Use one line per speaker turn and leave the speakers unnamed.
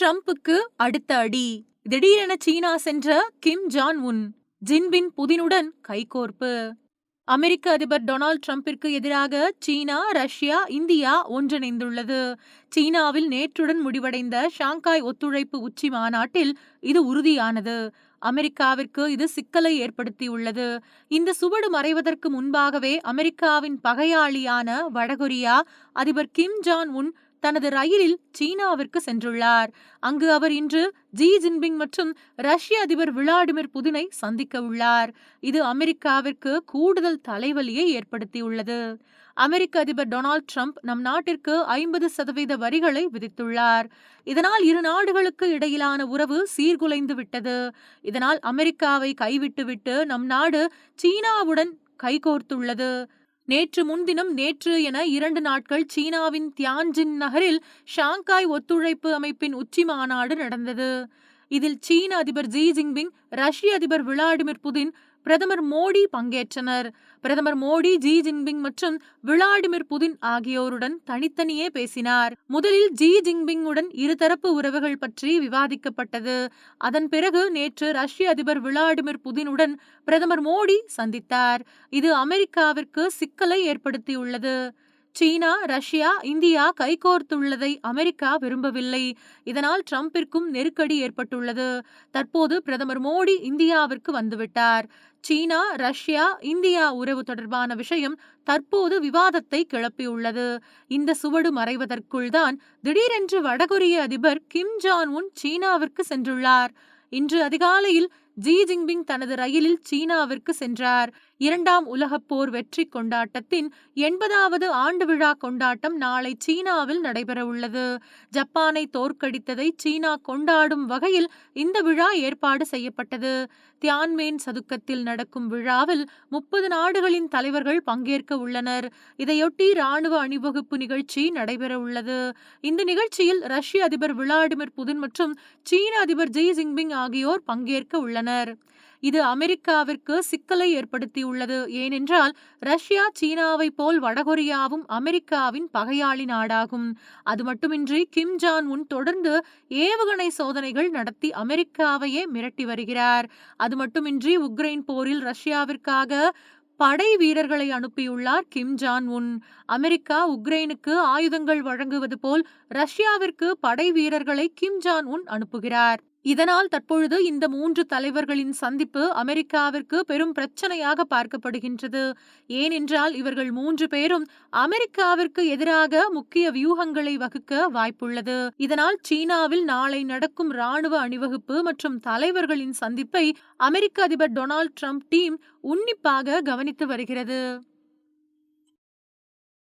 ட்ரம்புக்கு அடுத்த அடி. திடீரென சீனா சென்ற கிம் ஜான் உன் ஜின்பின் புதினுடன் கைகோர்ப்பு. அமெரிக்க அதிபர் டொனால்ட் ட்ரம்பிற்கு எதிராக சீனா ரஷ்யா இந்தியா ஒன்றிணைந்துள்ளது. சீனாவில் நேற்றுடன் முடிவடைந்த ஷாங்காய் ஒத்துழைப்பு உச்சி மாநாட்டில் இது உறுதியானது. அமெரிக்காவிற்கு இது சிக்கலை ஏற்படுத்தியுள்ளது. இந்த சுவடு மறைவதற்கு முன்பாகவே அமெரிக்காவின் பகையாளியான வடகொரியா அதிபர் கிம் ஜான் உன் தனது ரயிலில் சீனாவிற்கு சென்றுள்ளார். அங்கு அவர் இன்று ஜி ஜின்பிங் மற்றும் ரஷ்ய அதிபர் விளாடிமிர் புதினை சந்திக்க உள்ளார். இது அமெரிக்காவிற்கு கூடுதல் தலைவலியை ஏற்படுத்தியுள்ளது. அமெரிக்க அதிபர் டொனால்ட் ட்ரம்ப் நம் நாட்டிற்கு ஐம்பது சதவீத வரிகளை விதித்துள்ளார். இதனால் இரு நாடுகளுக்கு இடையிலான உறவு சீர்குலைந்து விட்டது. இதனால் அமெரிக்காவை கைவிட்டுவிட்டு நம் நாடு சீனாவுடன் கைகோர்த்துள்ளது. நேற்று முன்தினம் நேற்று என இரண்டு நாட்கள் சீனாவின் தியான்ஜின் நகரில் ஷாங்காய் ஒத்துழைப்பு அமைப்பின் உச்சி மாநாடு நடந்தது. இதில் சீன அதிபர் ஜி ஜின்பிங் ரஷ்ய அதிபர் விளாடிமிர் புதின் பிரதமர் மோடி பங்கேற்றனர். பிரதமர் மோடி ஜி ஜின்பிங் மற்றும் விளாடிமிர் புதின் ஆகியோருடன் தனித்தனியே பேசினார். முதலில் ஜி ஜின்பிங்குடன் இருதரப்பு உறவுகள் பற்றி விவாதிக்கப்பட்டது. அதன் பிறகு நேற்று ரஷ்ய அதிபர் விளாடிமிர் புதினுடன் பிரதமர் மோடி சந்தித்தார். இது அமெரிக்காவிற்கு சிக்கலை ஏற்படுத்தியுள்ளது. சீனா ரஷ்யா இந்தியா கைகோர்த்துள்ளதை அமெரிக்கா விரும்பவில்லை. இதனால் டிரம்பிற்கும் நெருக்கடி ஏற்பட்டுள்ளது. தற்போது பிரதமர் மோடி இந்தியாவிற்கு வந்துவிட்டார். சீனா ரஷ்யா இந்தியா உறவு தொடர்பான விஷயம் தற்போது விவாதத்தை கிளப்பியுள்ளது. இந்த சுவடு மறைவதற்குள் தான் திடீரென்று வடகொரிய அதிபர் கிம் ஜான் உன் சீனாவிற்கு சென்றுள்ளார். இன்று அதிகாலையில் ஜி ஜின்பிங் தனது ரயிலில் சீனாவிற்கு சென்றார். இரண்டாம் உலகப் போர் வெற்றி கொண்டாட்டத்தின் எண்பதாவது ஆண்டு விழா கொண்டாட்டம் நாளை சீனாவில் நடைபெறவுள்ளது. ஜப்பானை தோற்கடித்ததை சீனா கொண்டாடும் வகையில் இந்த விழா ஏற்பாடு செய்யப்பட்டது. தியான்மேன் சதுக்கத்தில் நடக்கும் விழாவில் முப்பது நாடுகளின் தலைவர்கள் பங்கேற்க உள்ளனர். இதையொட்டி ராணுவ அணிவகுப்பு நிகழ்ச்சி நடைபெறவுள்ளது. இந்த நிகழ்ச்சியில் ரஷ்ய அதிபர் விளாடிமிர் புதின் மற்றும் சீன அதிபர் ஜி ஜின்பிங் ஆகியோர் பங்கேற்க உள்ளனர். இது அமெரிக்காவிற்கு சிக்கலை ஏற்படுத்தியுள்ளது. ஏனென்றால் ரஷ்யா சீனாவை போல் வடகொரியாவும் அமெரிக்காவின் பகையாளி நாடாகும். அது மட்டுமின்றி கிம் ஜான் உன் தொடர்ந்து ஏவுகணை சோதனைகள் நடத்தி அமெரிக்காவையே மிரட்டி வருகிறார். அது மட்டுமின்றி உக்ரைன் போரில் ரஷ்யாவிற்காக படை வீரர்களை அனுப்பியுள்ளார் கிம் ஜான் உன். அமெரிக்கா உக்ரைனுக்கு ஆயுதங்கள் வழங்குவது போல் ரஷ்யாவிற்கு படை வீரர்களை கிம் ஜான் உன் அனுப்புகிறார். இதனால் தற்பொழுது இந்த மூன்று தலைவர்களின் சந்திப்பு அமெரிக்காவிற்கு பெரும் பிரச்சனையாக பார்க்கப்படுகின்றது. ஏனென்றால் இவர்கள் மூன்று பேரும் அமெரிக்காவிற்கு எதிராக முக்கிய வியூகங்களை வகுக்க வாய்ப்புள்ளது. இதனால் சீனாவில் நாளை நடக்கும் ராணுவ அணிவகுப்பு மற்றும் தலைவர்களின் சந்திப்பை அமெரிக்க அதிபர் டொனால்ட் ட்ரம்ப் டீம் உன்னிப்பாக கவனித்து வருகிறது.